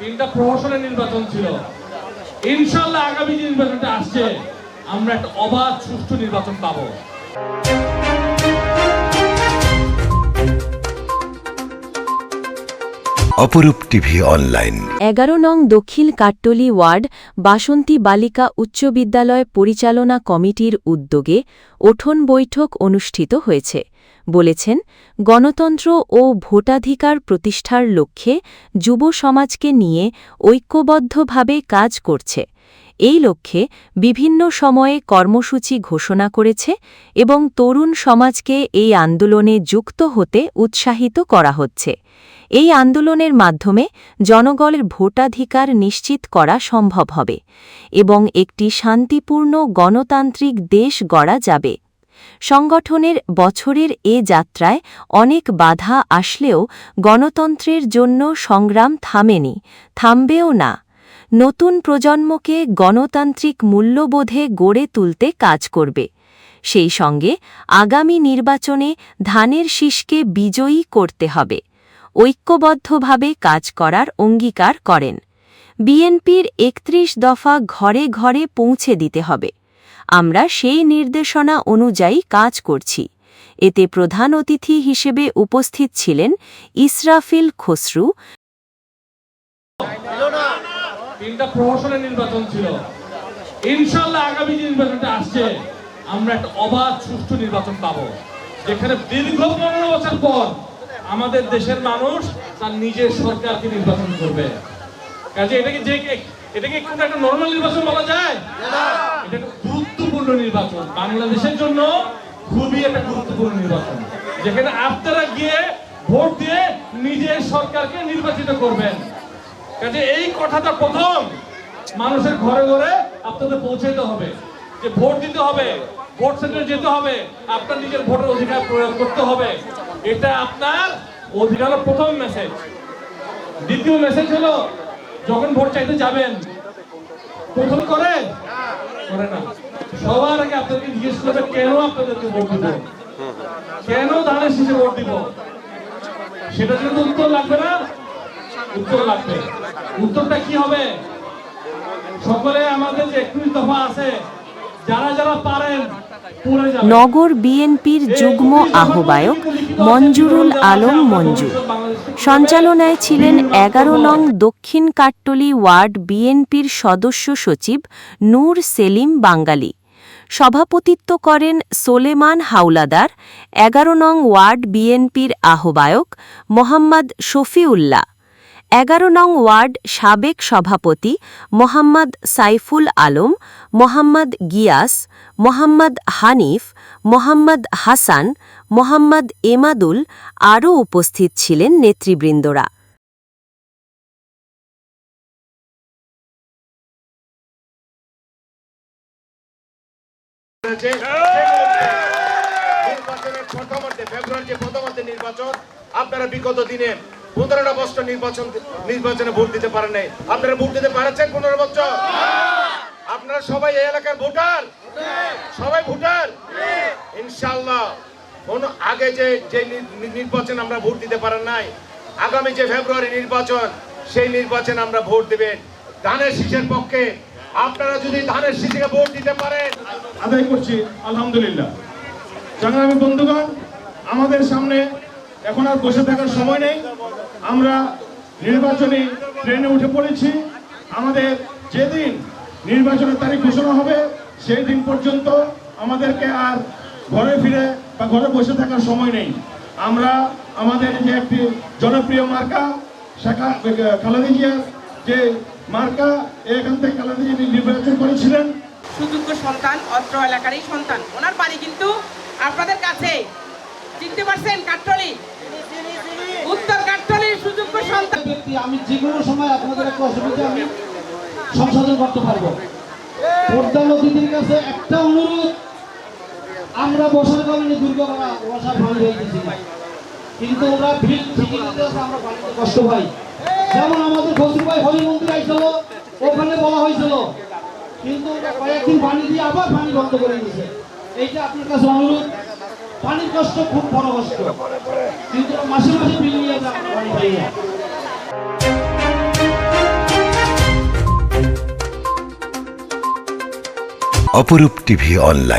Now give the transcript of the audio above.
তিনটা প্রহসনের নির্বাচন ছিল। ইনশাল্লাহ আগামী যে নির্বাচনটা আসছে আমরা একটা অবাধ সুষ্ঠু নির্বাচন পাবো। অপরূপ টিভি অনলাইন। এগারো নং দক্ষিণ কাট্টলি ওয়ার্ড বাসন্তী বালিকা উচ্চ বিদ্যালয় পরিচালনা কমিটির উদ্যোগে ওঠন বৈঠক অনুষ্ঠিত হয়েছে। বলেছেন, গণতন্ত্র ও ভোটাধিকার প্রতিষ্ঠার লক্ষ্যে যুব সমাজকে নিয়ে ঐক্যবদ্ধভাবে কাজ করছে। এই লক্ষ্যে বিভিন্ন সময়ে কর্মসূচি ঘোষণা করেছে এবং তরুণ সমাজকে এই আন্দোলনে যুক্ত হতে উৎসাহিত করা হচ্ছে। এই আন্দোলনের মাধ্যমে জনগণের ভোটাধিকার নিশ্চিত করা সম্ভব হবে এবং একটি শান্তিপূর্ণ গণতান্ত্রিক দেশ গড়া যাবে। সংগঠনের বছরের এ যাত্রায় অনেক বাধা আসলেও গণতন্ত্রের জন্য সংগ্রাম থামেনি, থামবেও না। নতুন প্রজন্মকে গণতান্ত্রিক মূল্যবোধে গড়ে তুলতে কাজ করবে। সেই সঙ্গে আগামী নির্বাচনে ধানের শীষকে বিজয়ী করতে হবে। ঐক্যবদ্ধভাবে কাজ করার অঙ্গীকার করেন। বিএনপির একত্রিশ দফা ঘরে ঘরে পৌঁছে দিতে হবে। আমরা সেই নির্দেশনা অনুযায়ী কাজ করছি। এতে প্রধান অতিথি হিসেবে উপস্থিত ছিলেন ইসরাফিল খসরু। তিনটা প্রহসনের নির্বাচন ছিল। ইনশাল্লাহ আগামী যে নির্বাচনটা আসছে আমরা একটা অবাধ সুষ্ঠু নির্বাচন পাবো। যেখানে দীর্ঘ পনেরো বছর পর আমাদের দেশের মানুষ তার নিজের সরকারকে নির্বাচন করবে। কাজে এটাকে যে এটাকে কোনো একটা নর্মাল নির্বাচন বলা যায়? এটা একটা গুরুত্বপূর্ণ নির্বাচন। বাংলাদেশের জন্য খুবই একটা গুরুত্বপূর্ণ নির্বাচন। যেখানে আপনারা গিয়ে ভোট দিয়ে নিজের সরকারকে নির্বাচিত করবেন। কাজে এই কথাটা প্রথম। মানুষের ঘরে ঘরে আপনাদের পৌঁছাইতে হবে। যে ভোট দিতে হবে, ভোট সেন্টারে যেতে হবে, আপনার নিজের ভোটের অধিকার প্রয়োগ করতে হবে। এটা আপনার অধিকার প্রথম মেসেজ দ্বিতীয় মেসেজ হলো, যখন ভোট চাইতে যাবেন, প্রথম করে করে না। সবার আগে আপনাদেরকে জিজ্ঞেস করবে, কেন আপনাদেরকে ভোট দিব? কেন ধানের শীষে ভোট দিব? সেটা যদি উত্তর লাগবে না, উত্তর লাগবে। উত্তরটা কি হবে? সকলে আমাদের যে একত্রিশ দফা আছে, যারা যারা পারেন নগর বিএনপির যুগ্ম আহ্বায়ক মঞ্জুরুল আলম মঞ্জু। সঞ্চালনায় ছিলেন এগারো নং দক্ষিণ কাট্টলি ওয়ার্ড বিএনপির সদস্য সচিব নূর সেলিম বাঙ্গালী। সভাপতিত্ব করেন সোলেমান হাওলাদার, এগারো নং ওয়ার্ড বিএনপির আহ্বায়ক মোহাম্মদ শফিউল্লাহ। এগারো নং ওয়ার্ড সাবেক সভাপতি মোহাম্মদ সাইফুল আলম, মোহাম্মদ গিয়াস, মোহাম্মদ হানিফ, মোহাম্মদ হাসান, মোহাম্মদ এমাদুল আরও উপস্থিত ছিলেন নেতৃবৃন্দরা। আপনারা বিগত দিনে পনেরোটা বছর নির্বাচন নির্বাচনে ভোট দিতে পারেন নাই। আপনারা ভোট দিতে পারছেন পনেরো বছর? আপনারা সবাই এই এলাকার ভোটার? সবাই ভোটার? ইনশাল্লাহ কোন আগে যে যে নির্বাচন আমরা ভোট দিতে পারেন নাই, আগামী যে ফেব্রুয়ারি নির্বাচন, সেই নির্বাচনে আমরা ভোট দেবেন। ধানের শীষের পক্ষে আপনারা যদি ধানের শীষে ভোট দিতে পারেন। আদায় করছি, আলহামদুলিল্লাহ। সংগ্রামী বন্ধুগণ, আমাদের সামনে এখন আর বসে থাকার সময় নেই। আমরা নির্বাচনী ট্রেনে উঠে পড়েছি। আমাদের যেদিন নির্বাচনের তারিখ ঘোষণা হবে, সেই দিন পর্যন্ত আমাদেরকে আর ঘরে ফিরে বা ঘরে বসে থাকার সময় নেই। আমরা আমাদের যে একটি জনপ্রিয় মার্কা, শাখা খালেদা যে মার্কা, এখান থেকে খালেদা জিয়া নির্বাচন করেছিলেন। সুযোগ্য সন্তান, অত্র এলাকারই সন্তান। ওনার বাড়ি কিন্তু আপনাদের কাছে। চিনতে পারছেন কাঠটলি উত্তর কাঠটলির সুযোগ্য সন্তান ব্যক্তি আমি যে কোনো সময় আপনাদের একটা অসুবিধা আমি সংশোধন করতে পারব। অতিথির কাছে একটা অনুরোধ আমরা বসার কারণে দুর্গাপাড়া বসার পানি হয়ে গেছি। কিন্তু ওরা ভিড় ঠিকই আমরা পানিতে কষ্ট পাই। যেমন আমাদের ফসিল ভাই হরি মন্দির আইছিল ওখানে বলা হয়েছিল। কিন্তু কয়েকদিন পানি দিয়ে আবার পানি বন্ধ করে দিয়েছে। এইটা আপনার কাছে অনুরোধ? পানির কষ্ট খুব বড় কষ্ট। কিন্তু মাসে মাসে বিল নিয়ে যান পানি পাই অপরূপ টিভি অনলাইন।